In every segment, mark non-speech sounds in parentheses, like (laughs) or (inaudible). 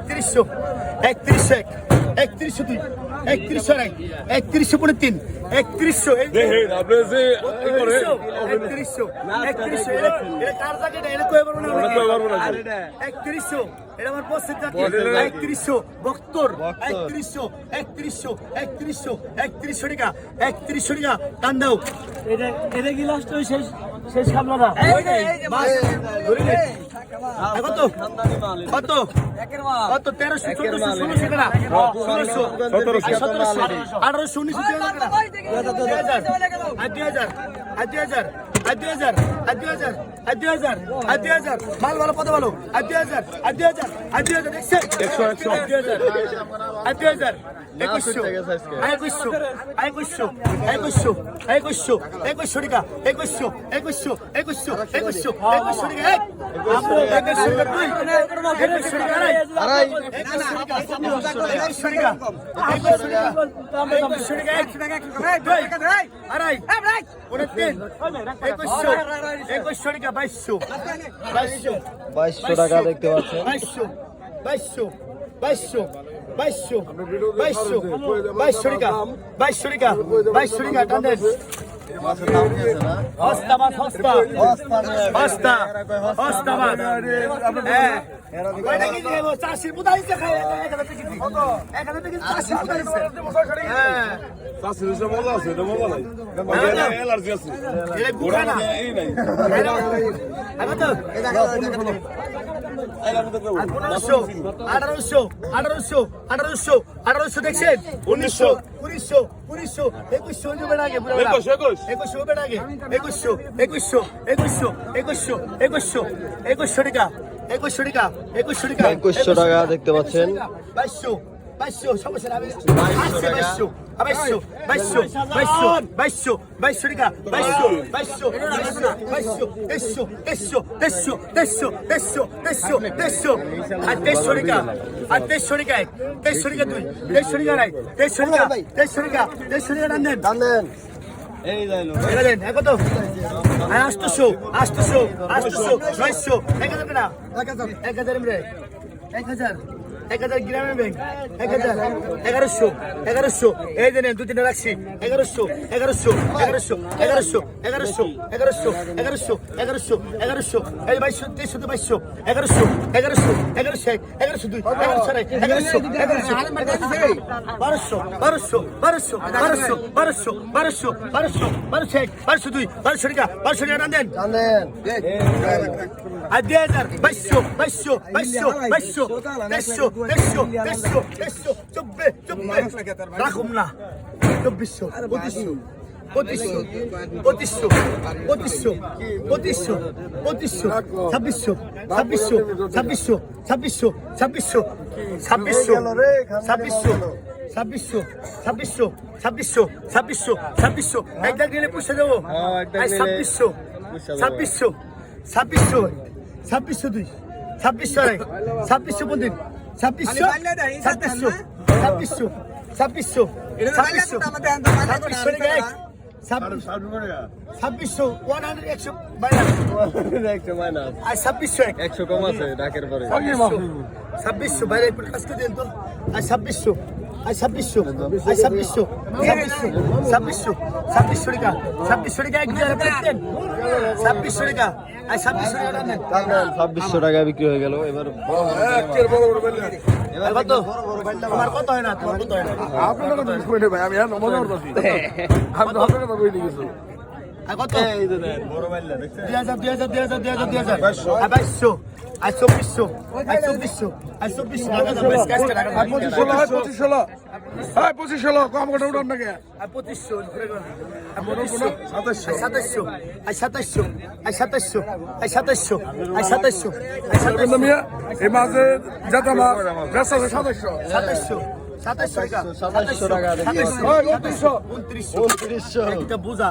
একত্রিশশো একত্রিশশো এক একত্রিশশো দুই একত্রিশশো এক একত্রিশশো পরে তিন একত্রিশশো একত্রিশশো একত্রিশশো একত্রিশশো এটা আমার? একত্রিশশো বক্তর। একত্রিশশো একত্রিশশো একত্রিশশো একত্রিশশো টাকা। একত্রিশশো টাকা টান এটা এটা কি লাস্ট শেষ শেষ খাবলা না কত কত কত তেরোশো চোদ্দশো ষোলোশো টাকা ষোলোশো সতেরোশো। আঠারোশো উনিশশো দুই হাজার আর দুই হাজার আর দুই হাজার আর দুই হাজার আর দুই হাজার আর দুই হাজার আর দুই হাজার মাল ভালো কত ভালো আর দুই হাজার আর দুই হাজার আর দুই হাজার দেখছেন একশো, একশো। আর দুই হাজার আর দুই হাজার একুশশো। একুশশো। একুশশো। একুশশো। একুশশো। একুশশো টাকা। একুশশো। একুশশো। একুশশো। একুশশো। একুশশো টাকা। এক একুশশো টাকা আড়াই একুশশো টাকা। বাইশশো। বাইশশো। বাইশশো টাকা দেখতে পাচ্ছেন। বাইশশো। বাইশশো। বাইশশো। বাইশশো বাইশশো বাইশশো টাকা বাইশশো টাকা বাইশশো টাকা টানেন চাষির এলার্জি আছে। ঘোড়া আঠারোশো আঠারোশো আঠারোশো আঠারোশো দেখছেন? উনিশশো। উনিশশো উনিশশো একুশশো বেড়া আগে। একুশশো বেড়া আগে। একুশশো একুশশো একুশশো একুশশো একুশশো একুশশো টাকা একুশশো টাকা একুশশো টাকা একুশশো টাকা দেখতে পাচ্ছেন। বাইশশো বাইশো সমস্যা না আসছে। বাইশো বাইশো বাইশো বাইশো বাইশো বাইশো টাকা বাইশো বাইশো বাইশো দেড়শো দেড়শো দেড়শো দেড়শো দেড়শো দেড়শো দেড়শো আর দেড়শো টাকা আর দেড়শো টাকা দুই দেড়শো টাকা এক দেড়শো টাকা দেড়শো টাকা দেড়শো টাকা দাম দেন। দাম দেন। এই যাইলো এটা দেন কত? এক হাজার এক হাজার। এক হাজার এক হাজার। এক হাজার গ্রামের ব্যাংক এক হাজার এগারোশো এগারোশো এই দেন দু তিনটা রাখছি এগারোশো এগারোশো এগারোশো এগারোশো এগারোশো এগারোশো এগারোশো এগারোশো এগারোশো এই বাইশশো তেইশশো তো বাইশশো এগারোশো এগারোশো এগারোশো এক এগারোশো দুই এগারোশো এক এগারোশো এগারোশো বারোশো বারোশো বারোশো বারোশো বারোশো বারোশো বারোশো বারোশো এক বারোশো দুই বারোশো টাকা বারোশো টাকা টান দেন আর দুই হাজার বাইশশো বাইশশো বাইশশো বাইশশো তেইশশো তেইশশো তেইশশো তেইশশো চব্বিশ চব্বিশ রাখুম না চব্বিশশো পঁচিশশো পঁচিশশো পঁচিশশো পঁচিশশো পঁচিশশো পঁচিশশো ছাব্বিশশো ছাব্বিশশো ছাব্বিশশো ছাব্বিশশো ছাব্বিশশো ছাব্বিশশো ছাব্বিশশো ছাব্বিশশো ছাব্বিশশো ছাব্বিশশো ছাব্বিশশো ছাব্বিশশো এক দাগ নিলে পুষে দেবো হ্যাঁ, ছাব্বিশশো। ছাব্বিশশো ছাব্বিশশো ছাব্বিশশো দুই ছাব্বিশশো এক ছাব্বিশশো পঁচিশ ছাব্বিশশো ছাব্বিশশো ছাব্বিশশো ছাব্বিশশো ছাব্বিশশো। ছাব্বিশশো ওয়ান হান্ড্রেড একশো (laughs) একশো মাইনাস আর ছাব্বিশশো এক। একশো কম আছে ডাকের পরে। ছাব্বিশশো বাইরে একটু কাজ করে দেন তো। আর ছাব্বিশশো আর ছাব্বিশশো আর ছাব্বিশশো। ছাব্বিশশো ছাব্বিশশো ছাব্বিশশো টাকা ছাব্বিশশো টাকা এক হাজার পেতেন ছাব্বিশশো টাকা আর ছাব্বিশশো টাকা ছাব্বিশশো টাকা বিক্রি হয়ে গেল এবার কত? তোমার কত হয় না? তোমার কত হয় না? আপনার কথা ভাই আমি আর মজা (laughs) আমি আপনার কথা কই নিয়েছি আর কত? বড় বাইল্লা দেখছেন? 2000 2000 2000 2000 2200 আইসো বিশো টাকা দাম হয় পঁচিশ ষোলো। কম করে উঠান পঁচিশশো সাতাশশো। সাতাশশো আই সাতাশশো আই সাতাশশো আই সাতাশশো আই সাতাশশো আই সাতাশশো। এই মাসে যাতা মাস সাতাশশো। টাকা। উনত্রিশশো উনত্রিশশো একটা বোঝা।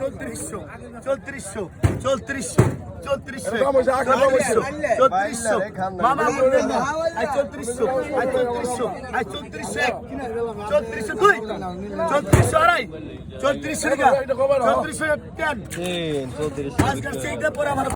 চৌত্রিশশো। চৌত্রিশশো। চৌত্রিশশো। চৌত্রিশশো। চৌত্রিশশো। মামা বলবেন না। আই চৌত্রিশশো। আই চৌত্রিশশো। আই চৌত্রিশশো চৌত্রিশশো দুই। চৌত্রিশশো আড়াই। চৌত্রিশশো টাকা চৌত্রিশশো তিন তিন চৌত্রিশ পরে আমার